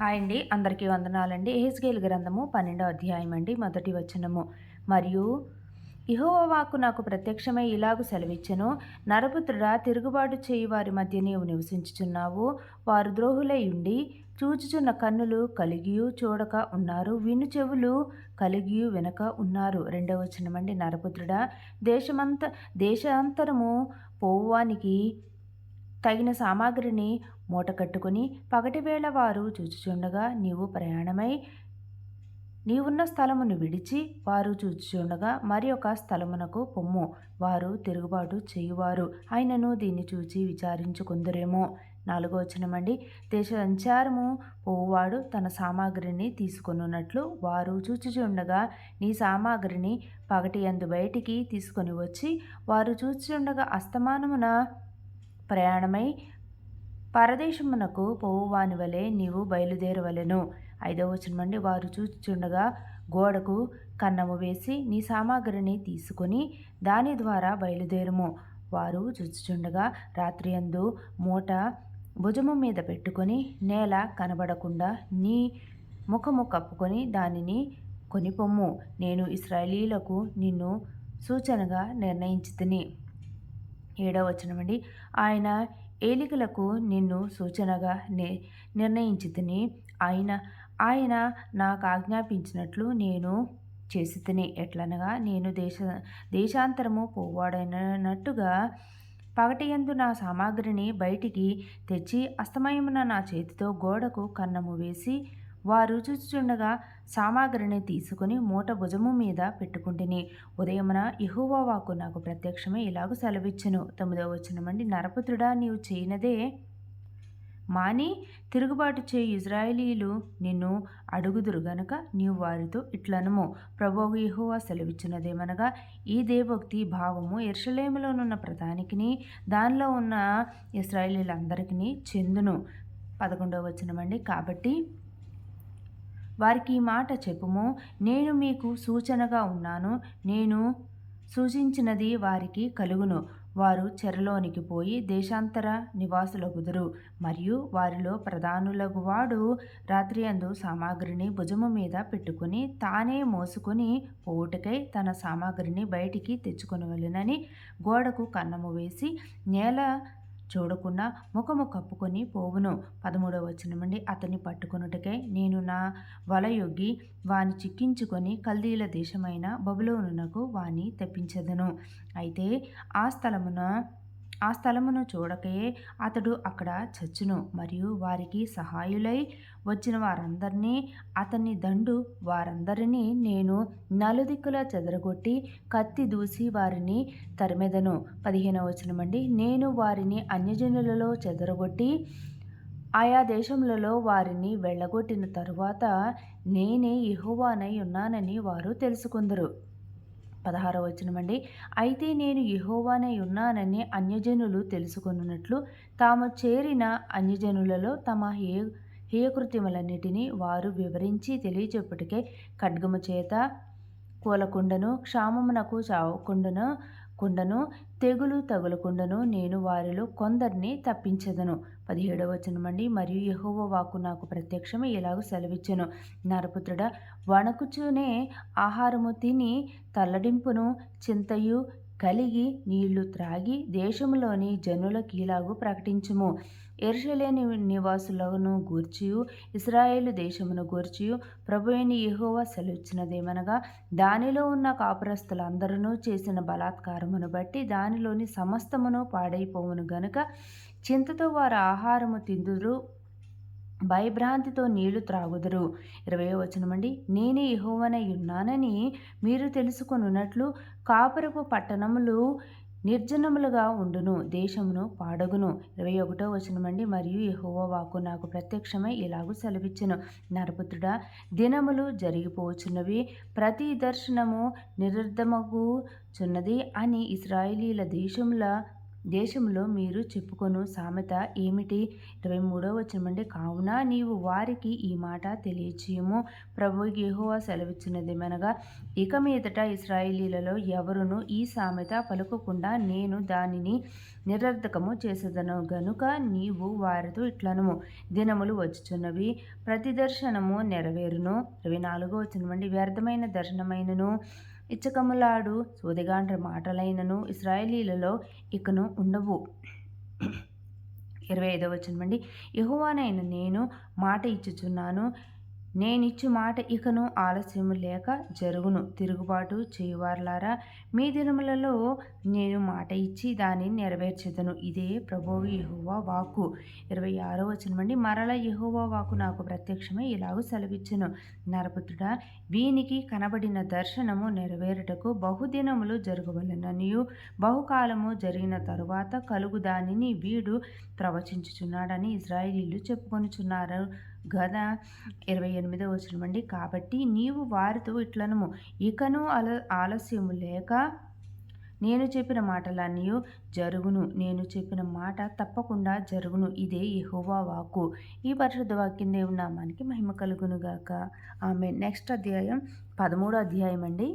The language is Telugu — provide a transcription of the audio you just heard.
హాయ్ అండి. అందరికీ వందనాలండి. ఏహెచ్కేల్ గ్రంథము పన్నెండో అధ్యాయం అండి మొదటి వచనము. మరియు ఇహోవ నాకు ప్రత్యక్షమై ఇలాగు సెలవిచ్చెను. నరపుత్రుడా తిరుగుబాటు చేయి వారి మధ్య నీవు నివసించుచున్నావు. వారు ద్రోహులై ఉండి చూచుచున్న కన్నులు కలిగియు చూడక ఉన్నారు. విను చెవులు కలిగియు వెనక ఉన్నారు. రెండవ వచనమండి. నరపుత్రుడా దేశమంత దేశాంతరము పోవానికి తగిన సామాగ్రిని మూట కట్టుకుని పగటివేళ వారు చూచుచుండగా నీవు ప్రయాణమై నీవున్న స్థలమును విడిచి వారు చూచుచుండగా మరి ఒక స్థలమునకు పొమ్ము. వారు తిరుగుబాటు చేయువారు. ఆయనను దీన్ని చూచి విచారించుకుందరేమో. నాలుగో వచనమండి. దేశ సంచారము పోవాడు తన సామాగ్రిని తీసుకొనున్నట్లు వారు చూచుచుండగా నీ సామాగ్రిని పగటి అందు బయటికి తీసుకొని వచ్చి వారు చూచుచుండగా అస్తమానమున ప్రయాణమై పరదేశమునకు పోవువాని వలె నీవు బయలుదేరవలెను. ఐదవ వచనమండి వారు చూచుచుండగా గోడకు కన్నము వేసి నీ సామాగ్రిని తీసుకొని దాని ద్వారా బయలుదేరుము. వారు చూచుచుండగా రాత్రి అందు మూట భుజము మీద పెట్టుకొని నేల కనబడకుండా నీ ముఖము కప్పుకొని దానిని కొనిపొమ్ము. నేను ఇస్రాయలీలకు నిన్ను సూచనగా నిర్ణయించుతుని. ఏడవ వచనమండి ఆయన ఏలికలకు నిన్ను సూచనగా ని నిర్ణయించి తిని ఆయన ఆయన నాకు ఆజ్ఞాపించినట్లు నేను చేసి తిని ఎట్లనగా నేను దేశ దేశాంతరము పోవాడనట్టుగా పగటియందు నా సామాగ్రిని బయటికి తెచ్చి అస్తమయమున నా చేతితో గోడకు కన్నము వేసి వారు చూచుచుండగా సామాగ్రిని తీసుకుని మూట భుజము మీద పెట్టుకుంటుని ఉదయమున ఇహువా నాకు ప్రత్యక్షమే ఇలాగ సెలవిచ్చును. తొమ్మిదవ వచనమండి నరపుత్రుడా నీవు చేయనదే మాని తిరుగుబాటు చేయి ఇజ్రాయేలీలు నిన్ను అడుగుదురు గనుక నీవు వారితో ఇట్లనము. ప్రభోగు ఇహువా సెలవిచ్చినదేమనగా ఈ దేవోక్తి భావము ఎర్షలేములోనున్న ప్రధానికిని దానిలో ఉన్న ఇస్రాయేలీలందరికీ చెందును. పదకొండవ వచనమండి కాబట్టి వారికి ఈ మాట చెప్పుము నేను మీకు సూచనగా ఉన్నాను నేను సూచించినది వారికి కలుగును. వారు చెరలోనికి పోయి దేశాంతర నివాసులగుదురు మరియు వారిలో ప్రధానులకు వాడు రాత్రి అందు సామాగ్రిని భుజము మీద పెట్టుకుని తానే మోసుకొని పోవుటకై తన సామాగ్రిని బయటికి తెచ్చుకొనవలెనని గోడకు కన్నము వేసి నేల చూడకుండా ముఖము కప్పుకొని పోవును. పదమూడవ నుండి అతన్ని పట్టుకొనుటకై నేను నా వలయొగ్గి వాని చిక్కించుకొని కల్దీల దేశమైన బబులోనునకు వాని తెప్పించదను. అయితే ఆ స్థలమున ఆ స్థలమును చూడకే అతడు అక్కడ చచ్చును. మరియు వారికి సహాయులై వచ్చిన వారందరినీ అతన్ని దండు వారందరినీ నేను నలుదిక్కులా చెదరగొట్టి కత్తి దూసి వారిని తరిమెదను. పదిహేనవ వచనమండి నేను వారిని అన్యజనులలో చెదరగొట్టి ఆయా దేశములలో వారిని వెళ్ళగొట్టిన తరువాత నేనే ఇహోవానై ఉన్నానని వారు తెలుసుకుందరు. పదహారవ వచనమండి. అయితే నేను యహోవానై ఉన్నానని అన్యజనులు తెలుసుకొనున్నట్లు తాము చేరిన అన్యజనులలో తమ హే హేయకృత్యములన్నిటినీ వారు వివరించి తెలియచెప్పుటకే ఖడ్గము చేత కూలకుండను క్షామమునకు చావకుండను కుండను తెగులు తగులకుండను. నేను వారిలో కొందరిని తప్పించదను. పదిహేడవ వచనమండి. మరియు యహోవ వాకు నాకు ప్రత్యక్షమే ఇలాగ సెలవిచ్చను? నరపుత్రుడ వణకుచూనే ఆహారము తిని తల్లడింపును చింతయు కలిగి నీళ్ళు త్రాగి దేశంలోని జనులకి ఇలాగూ ప్రకటించుము. ఎరుషలేని నివాసులను గూర్చియు ఇస్రాయేలు దేశమును గూర్చియు ప్రభు అయిన యెహోవా సెలవిచ్చినదేమనగా దానిలో ఉన్న కాపురస్తులందరూ చేసిన బలాత్కారమును బట్టి దానిలోని సమస్తమును పాడైపోవును గనుక చింతతో వారు ఆహారము తిందురు భయభ్రాంతితో నీళ్ళు త్రాగుదురు. ఇరవై వచనమండి నేనే యెహోవనై ఉన్నానని మీరు తెలుసుకొనున్నట్లు కాపురపు పట్టణములు నిర్జనములుగా ఉండును దేశమును పాడగును. ఇరవై ఒకటో వచనమండి మరియు యెహోవా వాకు నాకు ప్రత్యక్షమై ఇలాగూ సెలవిచ్చెను. నరపుత్రుడా దినములు జరిగిపోచున్నవి. ప్రతి దర్శనము నిరర్ధమగుచున్నది అని ఇస్రాయేలీల దేశముల దేశంలో మీరు చెప్పుకొను సామెత ఏమిటి? ఇరవై మూడో వచనమండి కావున నీవు వారికి ఈ మాట తెలియచేయము. ప్రభు గేహోవా సెలవిచ్చినదేమనగా ఇక మీదట ఇస్రాయిలీలలో ఎవరును ఈ సామెత పలుకకుండా నేను దానిని నిరర్ధకము చేసేదను. గనుక నీవు వారితో ఇట్లనుము. దినములు వచ్చుచున్నవి. ప్రతి దర్శనము నెరవేరును. ఇరవై నాలుగో వచనమండి వ్యర్థమైన దర్శనమైనను. ఇచ్చకములాడు సోదిగాండ్ర మాటలైనను ఇస్రాయేలీలలో ఇకను ఉండవు. ఇరవై ఐదవ వచనమండి. యహువానైన నేను మాట ఇచ్చుచున్నాను. నేనిచ్చు మాట ఇకను ఆలస్యము లేక జరుగును తిరుగుబాటు చేయువార్లారా మీ దినములలో నేను మాట ఇచ్చి దానిని నెరవేర్చెదను. ఇదే ప్రభువు యహోవా వాకు ఇరవై ఆరో వచనమండి మరల యెహోవా వాకు నాకు ప్రత్యక్షమై ఇలాగూ సెలవిచ్చెను. నరపుత్రుడా వీనికి కనబడిన దర్శనము నెరవేరుటకు బహుదినములు జరగవలననియు. బహుకాలము జరిగిన తరువాత కలుగు దానిని వీడు ప్రవచించుచున్నాడని ఇజ్రాయిలీలు చెప్పుకొనుచున్నారు. గద ఇరవై ఎనిమిదో వచ్చినమండి కాబట్టి నీవు వారితో ఇట్లనము. ఇకను అల ఆలస్యము లేక నేను చెప్పిన మాటలన్నీ జరుగును. నేను చెప్పిన మాట తప్పకుండా జరుగును. ఇదే యెహోవా వాక్కు. ఈ పరిశుద్ధ వాక్యం దేవుని నామానికి మహిమ కలుగునుగాక ఆమె నెక్స్ట్ అధ్యాయం పదమూడో అధ్యాయం అండి.